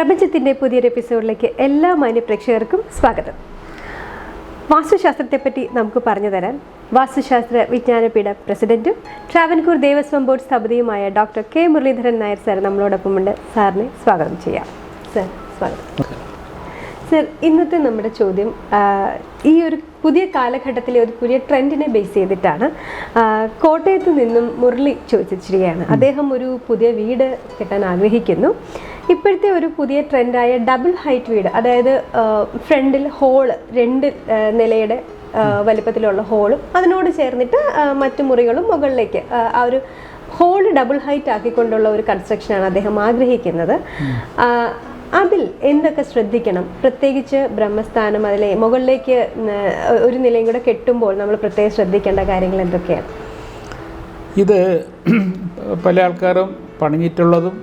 പ്രപഞ്ചത്തിന്റെ പുതിയൊരു എപ്പിസോഡിലേക്ക് എല്ലാ മാന്യ പ്രേക്ഷകർക്കും സ്വാഗതം. വാസ്തുശാസ്ത്രത്തെപ്പറ്റി നമുക്ക് പറഞ്ഞു തരാൻ വാസ്തുശാസ്ത്ര വിജ്ഞാനപീഠ പ്രസിഡന്റും Travancore Devaswom board സ്ഥാപതിയുമായ doctor K. Muraleedharan Nair sir നമ്മളോടൊപ്പം ഉണ്ട്. സാറിനെ സ്വാഗതം ചെയ്യാം. സർ സ്വാഗതം. സർ ഇന്നത്തെ നമ്മുടെ ചോദ്യം ഈ ഒരു പുതിയ കാലഘട്ടത്തിലെ ഒരു പുതിയ ട്രെൻഡിനെ ബേസ് ചെയ്തിട്ടാണ് കോട്ടയത്ത് നിന്നും മുരളി ചോദിച്ചിരിക്കുകയാണ്. അദ്ദേഹം ഒരു പുതിയ വീട് കെട്ടാൻ ആഗ്രഹിക്കുന്നു. ഇപ്പോഴത്തെ ഒരു പുതിയ ട്രെൻഡായ ഡബിൾ ഹൈറ്റ് വീട് അതായത് ഫ്രണ്ടിൽ ഹോൾ രണ്ട് നിലയുടെ വലിപ്പത്തിലുള്ള ഹോളും അതിനോട് ചേർന്നിട്ട് മറ്റു മുറികളും മുകളിലേക്ക് ആ, ഒരു ഹോൾ ഡബിൾ ഹൈറ്റ് ആക്കിക്കൊണ്ടുള്ള ഒരു കൺസ്ട്രക്ഷനാണ് അദ്ദേഹം ആഗ്രഹിക്കുന്നത്. അതിൽ എന്തൊക്കെ ശ്രദ്ധിക്കണം? പ്രത്യേകിച്ച് ബ്രഹ്മസ്ഥാനം അതിലെ മുകളിലേക്ക് ഒരു നിലയും കൂടെ കെട്ടുമ്പോൾ നമ്മൾ പ്രത്യേകം ശ്രദ്ധിക്കേണ്ട കാര്യങ്ങൾ എന്തൊക്കെയാണ്? ഇത് പല ആൾക്കാരും പണിഞ്ഞിട്ടുള്ളതും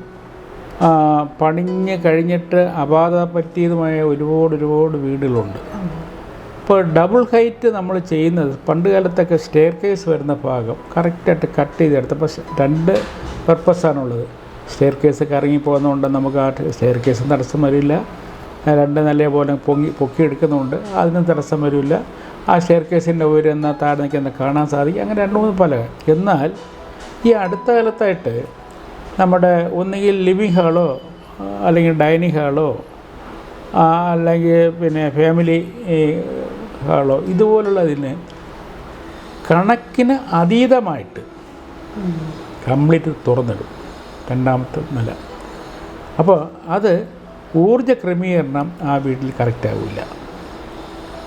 പണിഞ്ഞ് കഴിഞ്ഞിട്ട് അപാത പറ്റിയതുമായ ഒരുപാട് ഒരുപാട് വീടുകളുണ്ട്. ഇപ്പോൾ ഡബിൾ ഹൈറ്റ് നമ്മൾ ചെയ്യുന്നത് പണ്ട് കാലത്തൊക്കെ സ്റ്റെയർ കേസ് വരുന്ന ഭാഗം കറക്റ്റായിട്ട് കട്ട് ചെയ്തെടുത്ത്. അപ്പോൾ രണ്ട് പർപ്പസാണുള്ളത് സ്റ്റെയർ കേസ് കറങ്ങി പോകുന്നതുകൊണ്ട് നമുക്ക് ആ സ്റ്റെയർ കേസ് തടസ്സം വരില്ല. രണ്ട് നല്ല പോലെ പൊങ്ങി പൊക്കിയെടുക്കുന്നുണ്ട് അതിനും തടസ്സം വരില്ല. ആ സ്റ്റെയർ കേസിന്റെ ഉയരം എന്നാൽ താഴെ നിൽക്കുന്ന കാണാൻ സാധിക്കും. അങ്ങനെ രണ്ട് മൂന്ന് പല. എന്നാൽ ഈ അടുത്ത കാലത്തായിട്ട് നമ്മുടെ ഒന്നുകിൽ ലിവിങ് ഹാളോ അല്ലെങ്കിൽ ഡൈനിങ് ഹാളോ അല്ലെങ്കിൽ പിന്നെ ഫാമിലി ഹാളോ ഇതുപോലുള്ളതിന് കണക്കിന് അതീതമായിട്ട് കംപ്ലീറ്റ് തുറന്നിടും. രണ്ടാമത്തെ നില. അപ്പോൾ അത് ഊർജ ക്രമീകരണം ആ വീട്ടിൽ കറക്റ്റ് ആവില്ല.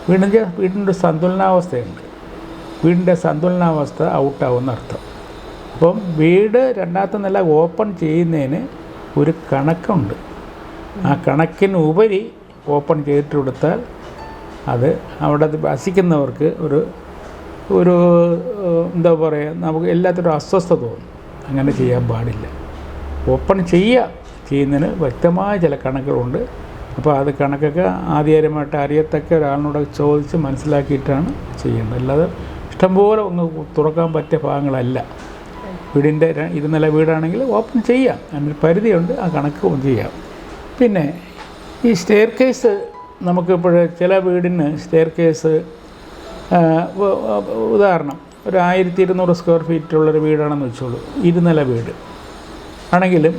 വീടിന്റെ വീടിന്റെ സന്തുലനാവസ്ഥയുണ്ട്. വീടിന്റെ സന്തുലനാവസ്ഥ ഔട്ടാവുന്ന അർത്ഥം. അപ്പം വീട് രണ്ടാമത്തെ നില ഓപ്പൺ ചെയ്യുന്നതിന് ഒരു കണക്കുണ്ട്. ആ കണക്കിന് ഉപരി ഓപ്പൺ ചെയ്തിട്ട് കൊടുത്താൽ അത് അവിടെ വസിക്കുന്നവർക്ക് ഒരു ഒരു എന്താ പറയുക നമുക്ക് എല്ലാത്തിനും അസ്വസ്ഥത തോന്നും. അങ്ങനെ ചെയ്യാൻ പാടില്ല. ഓപ്പൺ ചെയ്യുക ചെയ്യുന്നതിന് വ്യക്തമായ ചില കണക്കുകളുണ്ട്. അപ്പോൾ അത് കണക്കൊക്കെ ആധികാരികമായിട്ട് അറിയത്തക്ക ഒരാളിനോട് ചോദിച്ച് മനസ്സിലാക്കിയിട്ടാണ് ചെയ്യേണ്ടത്. അല്ലാതെ ഇഷ്ടംപോലെ ഒന്ന് തുറക്കാൻ പറ്റിയ ഭാഗങ്ങളല്ല. വീടിന്റെ ഇരുനില വീടാണെങ്കിൽ ഓപ്പൺ ചെയ്യാം. അതിന് പരിധിയുണ്ട് ആ കണക്ക് ചെയ്യാം. പിന്നെ ഈ സ്റ്റെയർ കേസ് നമുക്കിപ്പോൾ ചില വീടിന് സ്റ്റെയർ കേസ് ഉദാഹരണം ഒരു ആയിരത്തി ഇരുന്നൂറ് സ്ക്വയർ ഫീറ്റുള്ളൊരു വീടാണെന്ന് വെച്ചോളൂ. ഇരുനില വീട്. ആണെങ്കിലും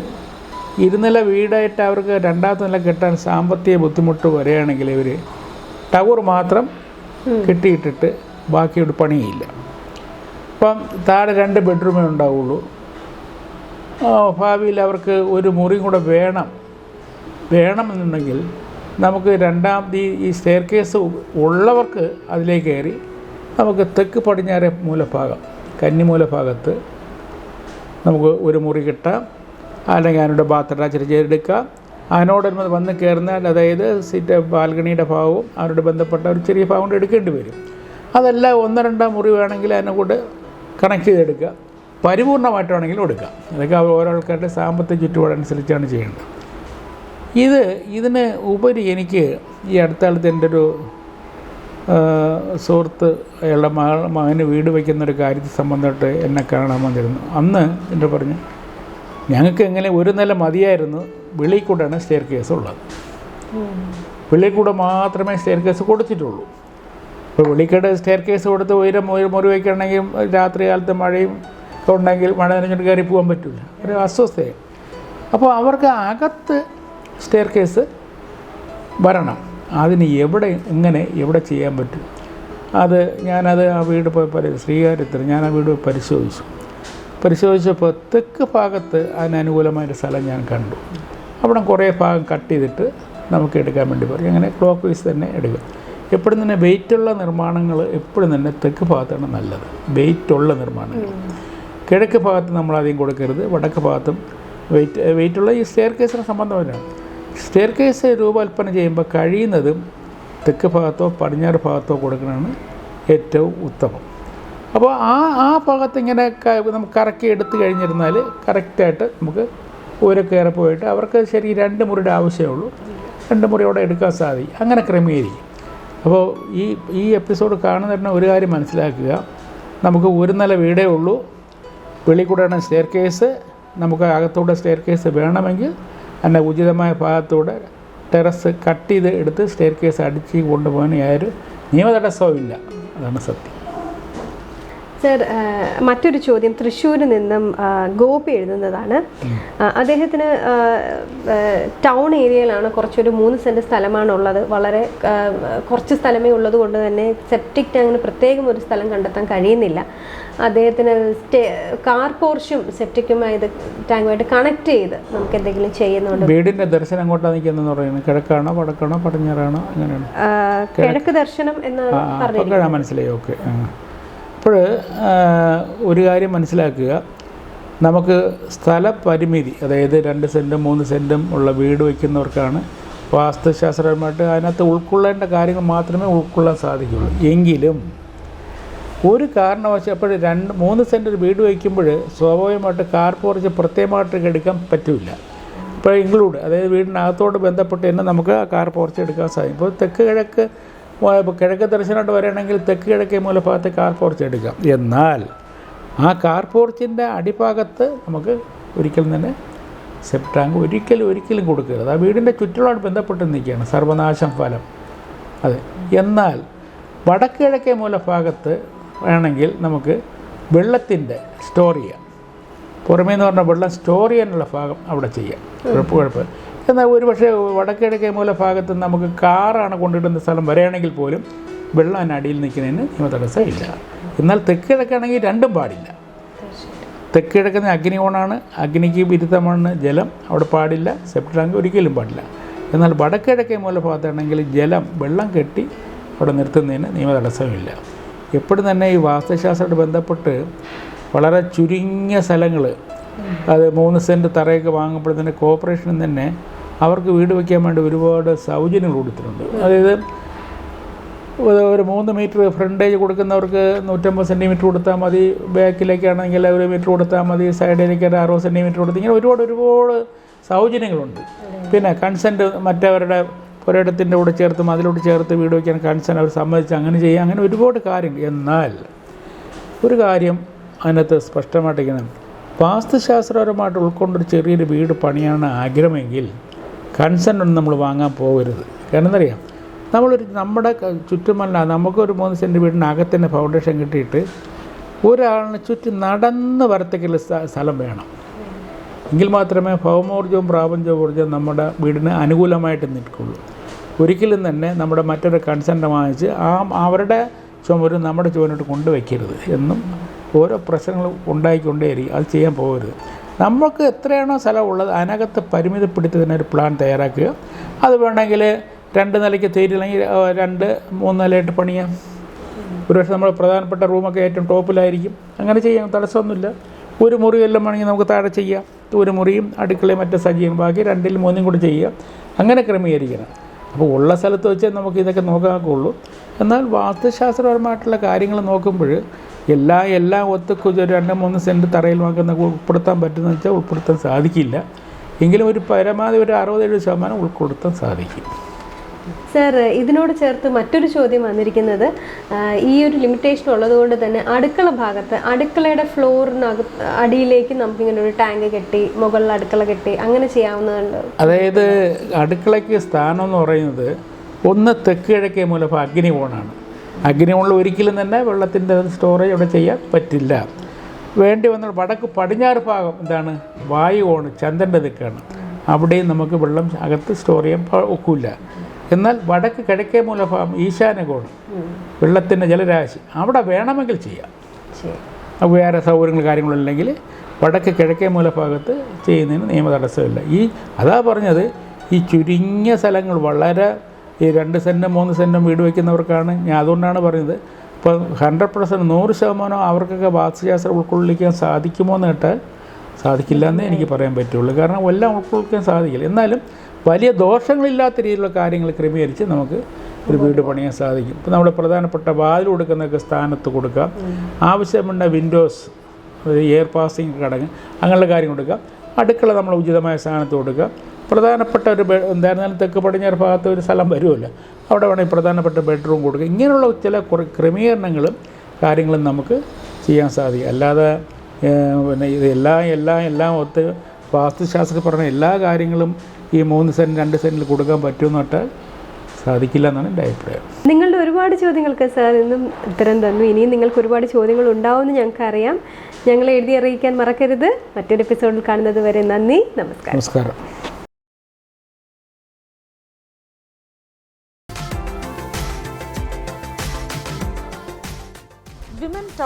ഇരുനില വീടായിട്ട് അവർക്ക് രണ്ടാമത്തെ നില കെട്ടാൻ സാമ്പത്തിക ബുദ്ധിമുട്ട് വരികയാണെങ്കിൽ ഇവർ ടവർ മാത്രം കെട്ടിയിട്ടിട്ട് ബാക്കിയോട് പണിയില്ല. അപ്പം താഴെ രണ്ട് ബെഡ്റൂമേ ഉണ്ടാവുള്ളൂ. ഭാവിയിൽ അവർക്ക് ഒരു മുറി കൂടെ വേണം. വേണമെന്നുണ്ടെങ്കിൽ നമുക്ക് രണ്ടാം ഈ സ്റ്റെയർ കേസ് ഉള്ളവർക്ക് അതിലേക്ക് കയറി നമുക്ക് തെക്ക് പടിഞ്ഞാറെ മൂലഭാഗം കന്നിമൂലഭാഗത്ത് നമുക്ക് ഒരു മുറി കിട്ടാം. അല്ലെങ്കിൽ അതിനോട് ബാത്ത് അറ്റാച്ച് ചെയ്തെടുക്കാം അതിനോടൊന്ന് വന്ന് കയറുന്നാൽ അതായത് സീറ്റ് ബാൽക്കണിയുടെ ഭാഗവും അവരോട് ബന്ധപ്പെട്ട ഒരു ചെറിയ ഭാഗം കൊണ്ട് എടുക്കേണ്ടി വരും. അതല്ല ഒന്ന് രണ്ടാം മുറി വേണമെങ്കിൽ അതിനെ കൂടെ കണക്ട് ചെയ്തെടുക്കുക. പരിപൂർണമായിട്ടാണെങ്കിലും എടുക്കുക. എടുക്കാം അതൊക്കെ ഓരോ ആൾക്കാരുടെ സാമ്പത്തിക ചുറ്റുപാടനുസരിച്ചാണ് ചെയ്യേണ്ടത്. ഇത് ഇതിന് ഉപരി എനിക്ക് ഈ അടുത്ത കാലത്ത് എന്റെ ഒരു സുഹൃത്ത് അയാളുടെ മകൾ മകന് വീട് വയ്ക്കുന്ന ഒരു കാര്യത്തെ സംബന്ധമായിട്ട് എന്നെ കാണാൻ വന്നിരുന്നു. അന്ന് എന്റെ പറഞ്ഞു ഞങ്ങൾക്ക് എങ്ങനെ ഒരു നില മതിയായിരുന്നു വെളിയിൽ കൂടെയാണ് സ്റ്റെയർ കേസ് ഉള്ളത് വെളിയിൽ കൂടെ മാത്രമേ സ്റ്റെയർ കേസ് കൊടുത്തിട്ടുള്ളൂ. ഇപ്പോൾ വെളിക്കട സ്റ്റെയർ കേസ് കൊടുത്ത് ഉയരം ഒരു മുറി വയ്ക്കണമെങ്കിൽ രാത്രി കാലത്ത് മഴയും ഉണ്ടെങ്കിൽ മഴ നനഞ്ഞിട്ട് കയറി പോകാൻ പറ്റില്ല ഒരു അസ്വസ്ഥയാണ് അപ്പോൾ അവർക്ക് അകത്ത് സ്റ്റെയർ കേസ് വരണം. അതിന് എവിടെ എങ്ങനെ എവിടെ ചെയ്യാൻ പറ്റും? അത് ഞാനത് ആ വീട് പോയി പരി ശ്രീകാര്യത്തിൽ ഞാൻ ആ വീട് പരിശോധിച്ചു. പരിശോധിച്ചപ്പോൾ തെക്ക് ഭാഗത്ത് അതിനനുകൂലമായൊരു സ്ഥലം ഞാൻ കണ്ടു. അവിടെ കുറേ ഭാഗം കട്ട് ചെയ്തിട്ട് നമുക്ക് എടുക്കാൻ വേണ്ടി പറയും. അങ്ങനെ ക്ലോക്ക് വൈസ് തന്നെ എടുക്കും. എപ്പോഴും തന്നെ വെയിറ്റുള്ള നിർമ്മാണങ്ങൾ എപ്പോഴും തന്നെ തെക്ക് ഭാഗത്താണ് നല്ലത്. വെയിറ്റുള്ള നിർമ്മാണങ്ങൾ. കിഴക്ക് ഭാഗത്ത് നമ്മൾ ആദ്യം കൊടുക്കരുത്. വടക്ക് ഭാഗത്തും വെയിറ്റ് വെയിറ്റുള്ള ഈ സ്റ്റെയർ കേസിന് സംബന്ധമായിട്ടാണ് സ്റ്റെയർ കേസ് രൂപകൽപ്പന ചെയ്യുമ്പോൾ കഴിയുന്നതും തെക്ക് ഭാഗത്തോ പടിഞ്ഞാറ് ഭാഗത്തോ കൊടുക്കുന്നതാണ് ഏറ്റവും ഉത്തമം. അപ്പോൾ ആ ആ ഭാഗത്ത് ഇങ്ങനെ നമുക്ക് കറക്കി എടുത്തു കഴിഞ്ഞിരുന്നാൽ കറക്റ്റായിട്ട് നമുക്ക് ഊരക്കയറി പോയിട്ട് അവർക്ക് ശരി രണ്ട് മുറിയുടെ ആവശ്യമേ ഉള്ളൂ രണ്ട് മുറിയോടെ എടുക്കാൻ സാധിക്കും. അങ്ങനെ ക്രമീകരിക്കും. അപ്പോൾ ഈ ഈ എപ്പിസോഡ് കാണുന്ന ഒരു കാര്യം മനസ്സിലാക്കുക. നമുക്ക് ഒരു നില വീടേ ഉള്ളൂ. വെളിക്കൂടെയാണ് സ്റ്റെയർ കേസ് നമുക്ക് അകത്തൂടെ സ്റ്റെയർ കേസ് വേണമെങ്കിൽ അതിന്റെ ഉചിതമായ ഭാഗത്തൂടെ ടെറസ് കട്ട് ചെയ്ത് എടുത്ത് സ്റ്റെയർ കേസ് അടിച്ച് കൊണ്ടുപോകാൻ യാതൊരു നിയമതടസ്സവും ഇല്ല അതാണ് സത്യം. സർ മറ്റൊരു ചോദ്യം തൃശ്ശൂരിൽ നിന്നും ഗോപി എഴുതുന്നതാണ്. അദ്ദേഹത്തിന് ടൗൺ ഏരിയയിലാണ് കുറച്ചൊരു മൂന്ന് സെന്റ് സ്ഥലമാണ് ഉള്ളത് വളരെ കുറച്ച് സ്ഥലമേ ഉള്ളത് കൊണ്ട് തന്നെ സെപ്റ്റിക് ടാങ്കിന് പ്രത്യേകം ഒരു സ്ഥലം കണ്ടെത്താൻ കഴിയുന്നില്ല. അദ്ദേഹത്തിന് സ്റ്റേ കാർ പോർഷും സെപ്റ്റിക്കുമായി ഇത് ടാങ്കുമായിട്ട് കണക്ട് ചെയ്ത് നമുക്ക് എന്തെങ്കിലും ചെയ്യുന്നുണ്ട്. വീടിന്റെ ദർശനം അങ്ങോട്ടാണ് നിൽക്കുന്നതെന്ന് പറയുന്നത്. കിഴക്കാണോ വടക്കാണോ പടിഞ്ഞാറാണോ അങ്ങനെയാണ് കിഴക്ക് ദർശനം എന്ന് പറഞ്ഞു പറഞ്ഞത് മനസ്സിലായി. ഓക്കെ. അപ്പോൾ ഒരു കാര്യം മനസ്സിലാക്കുക. നമുക്ക് സ്ഥലപരിമിതി അതായത് രണ്ട് സെന്റും മൂന്ന് സെന്റും ഉള്ള വീട് വയ്ക്കുന്നവർക്കാണ് വാസ്തുശാസ്ത്രപരമായിട്ട് അതിനകത്ത് ഉൾക്കൊള്ളേണ്ട കാര്യങ്ങൾ മാത്രമേ ഉൾക്കൊള്ളാൻ സാധിക്കുകയുള്ളൂ. എങ്കിലും ഒരു കാരണവശാൽ അപ്പോൾ രണ്ട് മൂന്ന് സെന്റ് ഒരു വീട് വയ്ക്കുമ്പോൾ സ്വാഭാവികമായിട്ട് കാർ പോർച്ച് പ്രത്യേകമായിട്ട് എടുക്കാൻ പറ്റില്ല ഇപ്പോൾ ഇൻക്ലൂഡ് അതായത് വീടിനകത്തോട് ബന്ധപ്പെട്ട് തന്നെ നമുക്ക് ആ കാർ പോർച്ച് എടുക്കാൻ സാധിക്കും. ഇപ്പോൾ തെക്ക് കിഴക്ക് കിഴക്ക് ദർശനമായിട്ട് വരികയാണെങ്കിൽ തെക്ക് കിഴക്കേ മൂലഭാഗത്ത് കാർ പോർച്ച് എടുക്കാം എന്നാൽ ആ കാർ പോർച്ചിന്റെ അടിഭാഗത്ത് നമുക്ക് ഒരിക്കലും തന്നെ സെപ്റ്റാങ്ക് ഒരിക്കലും ഒരിക്കലും കൊടുക്കരുത്. ആ വീടിന്റെ ചുറ്റുപാട് ബന്ധപ്പെട്ട് നിൽക്കുകയാണ്. സർവനാശം ഫലം. അതെ. എന്നാൽ വടക്ക് കിഴക്കേ മൂലഭാഗത്ത് വേണമെങ്കിൽ നമുക്ക് വെള്ളത്തിന്റെ സ്റ്റോർ ചെയ്യാം. പുറമേ എന്ന് പറഞ്ഞാൽ വെള്ളം സ്റ്റോർ ചെയ്യാനുള്ള ഭാഗം അവിടെ ചെയ്യാം. കുഴപ്പം കുഴപ്പം എന്നാൽ ഒരു പക്ഷേ വടക്കിഴക്കേ മൂലഭാഗത്ത് നമുക്ക് കാറാണ് കൊണ്ടിടുന്ന സ്ഥലം വരികയാണെങ്കിൽ പോലും വെള്ളം അതിനടിയിൽ നിൽക്കുന്നതിന് നിയമ തടസ്സം ഇല്ല എന്നാൽ തെക്കിഴക്കാണെങ്കിൽ രണ്ടും പാടില്ല. തെക്കിഴക്കുന്ന അഗ്നികോണാണ് അഗ്നി കോണാണ് അഗ്നിക്ക് വിരുദ്ധമാണ് ജലം അവിടെ പാടില്ല സെപ്റ്റാങ്ക് ഒരിക്കലും പാടില്ല. എന്നാൽ വടക്കിഴക്കേ മൂലഭാഗത്താണെങ്കിൽ ജലം വെള്ളം കെട്ടി അവിടെ നിർത്തുന്നതിന് നിയമ തടസ്സമില്ല എപ്പോഴും തന്നെ ഈ വാസ്തുശാസ്ത്രമായിട്ട് ബന്ധപ്പെട്ട് വളരെ ചുരുങ്ങിയ സ്ഥലങ്ങൾ അത് മൂന്ന് സെന്റ് തറയൊക്കെ വാങ്ങുമ്പോഴത്തേന് കോർപ്പറേഷനിൽ തന്നെ അവർക്ക് വീട് വയ്ക്കാൻ വേണ്ടി ഒരുപാട് സൗജന്യങ്ങൾ കൊടുത്തിട്ടുണ്ട്. അതായത് ഒരു- മൂന്ന് മീറ്റർ ഫ്രണ്ടേജ് കൊടുക്കുന്നവർക്ക് നൂറ്റമ്പത് സെന്റിമീറ്റർ കൊടുത്താൽ മതി ബാക്കിലേക്കാണെങ്കിൽ ഒരു മീറ്റർ കൊടുത്താൽ മതി സൈഡിലേക്ക് അറുപത് സെന്റിമീറ്റർ കൊടുത്ത് ഇങ്ങനെ ഒരുപാട് ഒരുപാട് സൗജന്യങ്ങളുണ്ട്. പിന്നെ കൺസെന്റ് മറ്റവരുടെ പുരയിടത്തിന്റെ കൂടെ ചേർത്ത് അതിലോട്ട് ചേർത്ത് വീട് വയ്ക്കാൻ കൺസെന്റ് അവർ സമ്മതിച്ച് അങ്ങനെ ചെയ്യാം അങ്ങനെ ഒരുപാട് കാര്യങ്ങൾ. എന്നാൽ ഒരു കാര്യം അതിനകത്ത് സ്പഷ്ടമായിട്ടിരിക്കണം വാസ്തുശാസ്ത്രപരമായിട്ട് ഉൾക്കൊണ്ടൊരു ചെറിയൊരു വീട് പണിയാണ് ആഗ്രഹമെങ്കിൽ കൺസെന്റ് ഒന്നും നമ്മൾ വാങ്ങാൻ പോകരുത്. കാരണം എന്തറിയാം നമ്മളൊരു നമ്മുടെ ചുറ്റുമല്ല നമുക്കൊരു മൂന്ന് സെന്റ് വീടിനകത്തന്നെ ഫൗണ്ടേഷൻ കിട്ടിയിട്ട് ഒരാളിന് ചുറ്റും നടന്ന് വരത്തേക്കുള്ള സ്ഥലം വേണം. എങ്കിൽ മാത്രമേ ഭൗമോർജവും പ്രാപഞ്ചോർജവും നമ്മുടെ വീടിന് അനുകൂലമായിട്ട് നിൽക്കുള്ളൂ. ഒരിക്കലും തന്നെ നമ്മുടെ മറ്റൊരു കൺസെന്റ് വാങ്ങിച്ച് ആ അവരുടെ ചുമര് നമ്മുടെ ചുവനോട്ട് കൊണ്ടുവയ്ക്കരുത് എന്നും ഓരോ പ്രശ്നങ്ങൾ ഉണ്ടായിക്കൊണ്ടേയിരിക്കും. അത് ചെയ്യാൻ പോകരുത്. നമുക്ക് എത്രയാണോ സ്ഥലമുള്ളത് അതിനകത്ത് പരിമിതപ്പെടുത്തി തന്നെ ഒരു പ്ലാൻ തയ്യാറാക്കുക. അത് വേണമെങ്കിൽ രണ്ട് നിലയ്ക്ക് തീരില്ലെങ്കിൽ രണ്ട് മൂന്ന് നിലയായിട്ട് പണിയാം. ഒരുപക്ഷെ നമ്മൾ പ്രധാനപ്പെട്ട റൂമൊക്കെ ഏറ്റവും ടോപ്പിലായിരിക്കും. അങ്ങനെ ചെയ്യാം തടസ്സമൊന്നുമില്ല. ഒരു മുറി എല്ലാം വേണമെങ്കിൽ നമുക്ക് താഴെ ചെയ്യാം. ഒരു മുറിയും അടുക്കളയും മറ്റ് സജ്ജീകരണം. ബാക്കി രണ്ടിൽ മൂന്നും കൂടി ചെയ്യാം അങ്ങനെ ക്രമീകരിക്കണം. അപ്പോൾ ഉള്ള സ്ഥലത്ത് വെച്ച് നമുക്ക് ഇതൊക്കെ നോക്കാക്കുള്ളൂ എന്നാൽ വാസ്തുശാസ്ത്രപരമായിട്ടുള്ള കാര്യങ്ങൾ നോക്കുമ്പോൾ എല്ലാ എല്ലാം ഒരു രണ്ട് മൂന്ന് സെന്റ് തറയിൽ വാങ്ങുന്ന ഉൾപ്പെടുത്താൻ പറ്റുന്ന വെച്ചാൽ ഉൾപ്പെടുത്താൻ സാധിക്കില്ല. എങ്കിലും ഒരു പരമാവധി ഒരു അറുപത് എഴുപത് ശതമാനം ഉൾപ്പെടുത്താൻ സാധിക്കും. സർ ഇതിനോട് ചേർത്ത് മറ്റൊരു ചോദ്യം വന്നിരിക്കുന്നത് ഈ ഒരു ലിമിറ്റേഷൻ ഉള്ളതുകൊണ്ട് തന്നെ അടുക്കള ഭാഗത്ത് അടുക്കളയുടെ ഫ്ലോറിനകത്ത് അടിയിലേക്ക് നമുക്കിങ്ങനെ ഒരു ടാങ്ക് കെട്ടി മുകളിൽ അടുക്കള കെട്ടി അങ്ങനെ ചെയ്യാവുന്നതുണ്ട്. അതായത് അടുക്കളയ്ക്ക് സ്ഥാനം എന്ന് പറയുന്നത് ഒന്ന് തെക്ക് കിഴക്കേ മൂലം അഗ്നികോണാണ്. അഗ്നികോണിൽ ഒരിക്കലും തന്നെ വെള്ളത്തിന്റെ സ്റ്റോറേജ് അവിടെ ചെയ്യാൻ പറ്റില്ല. വേണ്ടി വന്നാൽ വടക്ക് പടിഞ്ഞാറ് ഭാഗം എന്താണ്? വായുവാണ് ചന്ദ്രന്റെ ദിക്കാണ്. അവിടെയും നമുക്ക് വെള്ളം അകത്ത് സ്റ്റോർ ചെയ്യാൻ ഒക്കില്ല. എന്നാൽ വടക്ക് കിഴക്കേ മൂലഭാഗം ഈശാനകോണ്. വെള്ളത്തിന്റെ ജലരാശി അവിടെ വേണമെങ്കിൽ ചെയ്യാം. വേറെ സൗകര്യങ്ങൾ കാര്യങ്ങളില്ലെങ്കിൽ വടക്ക് കിഴക്കേ മൂലഭാഗത്ത് ചെയ്യുന്നതിന് നിയമ തടസ്സമില്ല. ഈ അതാ പറഞ്ഞത് ഈ ചുരുങ്ങിയ സ്ഥലങ്ങൾ വളരെ ഈ രണ്ട് സെന്റും മൂന്ന് സെന്റും വീട് വയ്ക്കുന്നവർക്കാണ് ഞാൻ അതുകൊണ്ടാണ് പറയുന്നത്. ഇപ്പോൾ ഹൺഡ്രഡ് പെർസെന്റ് നൂറ് ശതമാനം അവർക്കൊക്കെ വാസ്തുശാസ്ത്രം ഉൾക്കൊള്ളിക്കാൻ സാധിക്കുമോ എന്ന് കേട്ടാൽ സാധിക്കില്ല എന്നേ എനിക്ക് പറയാൻ പറ്റുള്ളൂ. കാരണം എല്ലാം ഉൾക്കൊള്ളിക്കാൻ സാധിക്കില്ല. എന്നാലും വലിയ ദോഷങ്ങളില്ലാത്ത രീതിയിലുള്ള കാര്യങ്ങൾ ക്രമീകരിച്ച് നമുക്ക് ഒരു വീട് പണിയാൻ സാധിക്കും. ഇപ്പോൾ നമ്മുടെ പ്രധാനപ്പെട്ട വാതിൽ കൊടുക്കുന്നതൊക്കെ സ്ഥാനത്ത് കൊടുക്കാം. ആവശ്യമുള്ള വിൻഡോസ് എയർ പാസിംഗ് കടങ്ങ് അങ്ങനെയുള്ള കാര്യം കൊടുക്കാം. അടുക്കള നമ്മൾ ഉചിതമായ സ്ഥാനത്ത് കൊടുക്കുക പ്രധാനപ്പെട്ട ഒരു ബെ എന്തായിരുന്നാലും തെക്ക് പടിഞ്ഞാറ് ഭാഗത്ത് ഒരു സ്ഥലം വരുമല്ലോ. അവിടെ വേണമെങ്കിൽ പ്രധാനപ്പെട്ട ബെഡ്റൂം കൊടുക്കുക. ഇങ്ങനെയുള്ള ചില കുറേ ക്രമീകരണങ്ങളും കാര്യങ്ങളും നമുക്ക് ചെയ്യാൻ സാധിക്കും. അല്ലാതെ പിന്നെ ഇത് എല്ലാം എല്ലാം എല്ലാം ഒത്ത് വാസ്തുശാസ്ത്രത്തിൽ പറഞ്ഞ എല്ലാ കാര്യങ്ങളും ഈ മൂന്ന് സെന്റ് രണ്ട് സെന്റിൽ കൊടുക്കാൻ പറ്റുമെന്ന് പറഞ്ഞാൽ സാധിക്കില്ല എന്നാണ് എന്റെ അഭിപ്രായം. നിങ്ങളുടെ ഒരുപാട് ചോദ്യങ്ങൾക്ക് സാർ ഇന്നും ഉത്തരം തന്നു. ഇനിയും നിങ്ങൾക്ക് ഒരുപാട് ചോദ്യങ്ങൾ ഉണ്ടാവുമെന്ന് ഞങ്ങൾക്ക് അറിയാം ഞങ്ങളെ എഴുതി അറിയിക്കാൻ മറക്കരുത്. മറ്റൊരു എപ്പിസോഡിൽ കാണുന്നത് വരെ നന്ദി നമസ്കാരം. നമസ്കാരം.